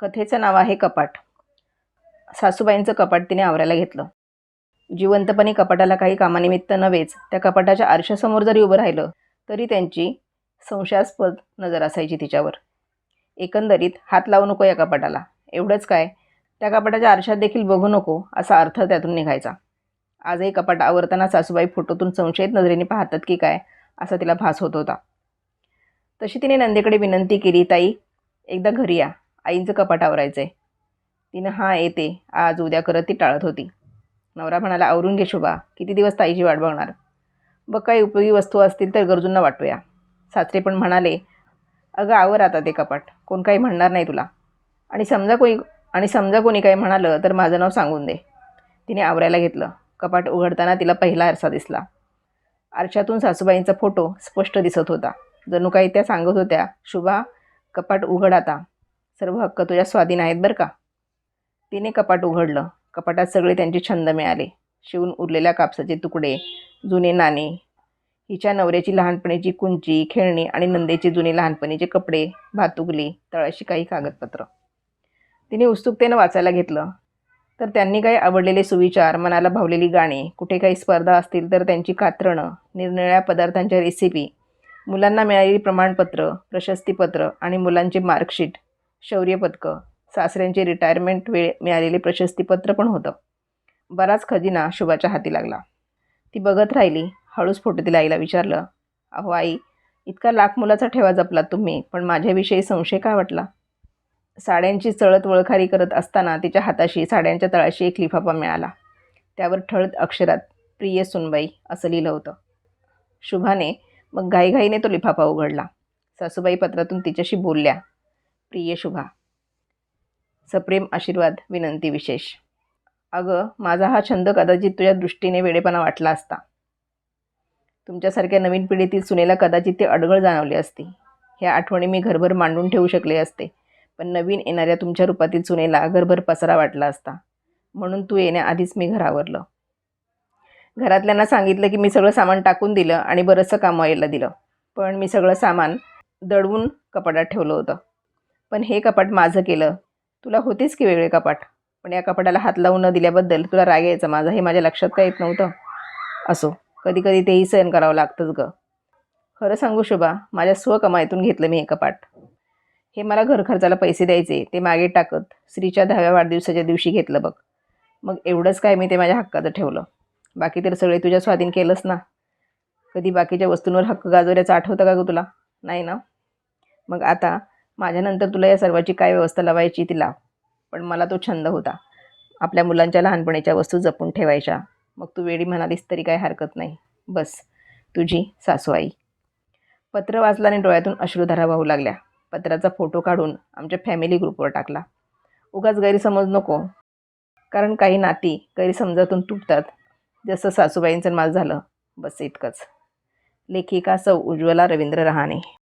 कथेचं नाव आहे कपाट. सासूबाईंचं कपाट तिने आवरायला घेतलं. जिवंतपणी कपाटाला काही कामानिमित्त नव्हेच त्या कपाटाच्या आरशासमोर जरी उभं राहिलं तरी त्यांची संशयास्पद नजर असायची तिच्यावर. एकंदरीत हात लावू नको या कपाटाला. एवढंच काय? त्या कपाटाच्या आरशात देखील बघू नको असा अर्थ त्यातून निघायचा. आजही कपाट आवरताना सासूबाई फोटोतून संशयित नजरेने पाहतात की काय असा तिला भास होत होता. तशी तिने नंदेकडे विनंती केली ताई एकदा घरी या. आईंचं कपाट आवरायचं आहे तिनं हां येते. आज उद्या करत ती टाळत होती. नवरा म्हणाला आवरून घे शोभा. किती दिवस ताईची वाट बघणार? बघ काही उपयोगी वस्तू असतील तर गरजूंना वाटूया. सासरे पण म्हणाले अगं आवर आता ते कपाट. कोण काही म्हणणार नाही तुला. आणि समजा कोणी आणि समजा कोणी काही म्हणालं तर माझं नाव सांगून दे. तिने आवरायला घेतलं. कपाट उघडताना तिला पहिला आरसा दिसला. आरशातून सासूबाईंचा फोटो स्पष्ट दिसत होता. जणू काही त्या सांगत होत्या शुभा कपाट उघड आता. सर्व हक्क तुझ्या स्वाधीन आहेत बरं का? तिने कपाट उघडलं. कपाटात सगळे त्यांचे छंद मिळाले. शिवून उरलेल्या कापसाचे तुकडे जुने नाणे हिच्या नवऱ्याची लहानपणीची कुंची खेळणी आणि नंदेचे जुने लहानपणीचे कपडे भातुकली तळाशी काही कागदपत्र. तिने उत्सुकतेनं वाचायला घेतलं. तर त्यांनी काही आवडलेले सुविचार मनाला भावलेली गाणी कुठे काही स्पर्धा असतील तर त्यांची कात्रणं निरनिळ्या पदार्थांच्या रेसिपी मुलांना मिळालेली प्रमाणपत्र प्रशस्तीपत्र आणि मुलांचे मार्कशीट शौर्यपदकं सासऱ्यांचे रिटायरमेंट वेळ मिळालेले प्रशस्तीपत्र पण होतं. बराच खजिना शुभाच्या हाती लागला. ती बघत राहिली हळूच फोटो तिला आईला विचारलं अहो आई इतका लाख मुलाचा ठेवा जपलात तुम्ही पण माझ्याविषयी संशय काय वाटला? साड्यांची चळत वळखारी करत असताना तिच्या हाताशी साड्यांच्या तळाशी एक लिफाफा मिळाला. त्यावर ठळत अक्षरात प्रिय सुनबाई असं लिहिलं होतं. शुभाने मग घाईघाईने तो लिफाफा उघडला. सासूबाई पत्रातून तिच्याशी बोलल्या प्रिय शुभा. सप्रेम आशीर्वाद विनंती विशेष. अगं माझा हा छंद कदाचित तुझ्या दृष्टीने वेडेपणा वाटला असता. तुमच्यासारख्या नवीन पिढीतील सुनेला कदाचित ते अडगळ जाणवली असती. ह्या आठवणी मी घरभर मांडून ठेवू शकले असते पण नवीन येणाऱ्या तुमच्या रूपातील सुनेला घरभर पसरा वाटला असता. म्हणून तू येण्याआधीच मी घरावरलं. घरातल्यांना सांगितलं की मी सगळं सामान टाकून दिलं आणि बरंचसं कामायला दिलं. पण मी सगळं सामान दडवून कपाटात ठेवलं होतं. पण हे कपाट माझं केलं. तुला होतेच की वेगळे कपाट? पण या कपाटाला हात लावून न दिल्याबद्दल तुला राग यायचा माझा हे माझ्या लक्षात का येत नव्हतं. असो कधी कधी तेही सहन करावं लागतंच गं. खरं सांगू शुभा माझ्या स्वकमाईतून घेतलं मी हे कपाट. हे मला घरखर्चाला पैसे द्यायचे ते मागे टाकत स्त्रीच्या दहाव्या वाढदिवसाच्या दिवशी घेतलं बघ. मग एवढंच काय मी ते माझ्या हक्काचं ठेवलं. बाकी तर सगळे तुझ्या स्वाधीन केलंच ना. कधी बाकीच्या वस्तूंवर हक्क गाजवल्याचं आठवतं का गं तुला? नाही ना? मग आता माझ्यानंतर तुला या सर्वाची काय व्यवस्था लावायची ती लाव. पण मला तो छंद होता. आपल्या मुलांच्या लहानपणीच्या वस्तू जपून ठेवायच्या. मग तू वेळी म्हणालीस तरी काय हरकत नाही. बस. तुझी सासूआई. पत्र वाचल्याने डोळ्यातून अश्रुधारा वाहू लागल्या. पत्राचा फोटो काढून आमच्या फॅमिली ग्रुपवर टाकला. उगाच गैरसमज नको. कारण काही नाती गैरसमजातून तुटतात. जसं सासूबाईंचं माझं झालं. बस इतकंच. लेखिका सौ उज्ज्वला रवींद्र रहाणे.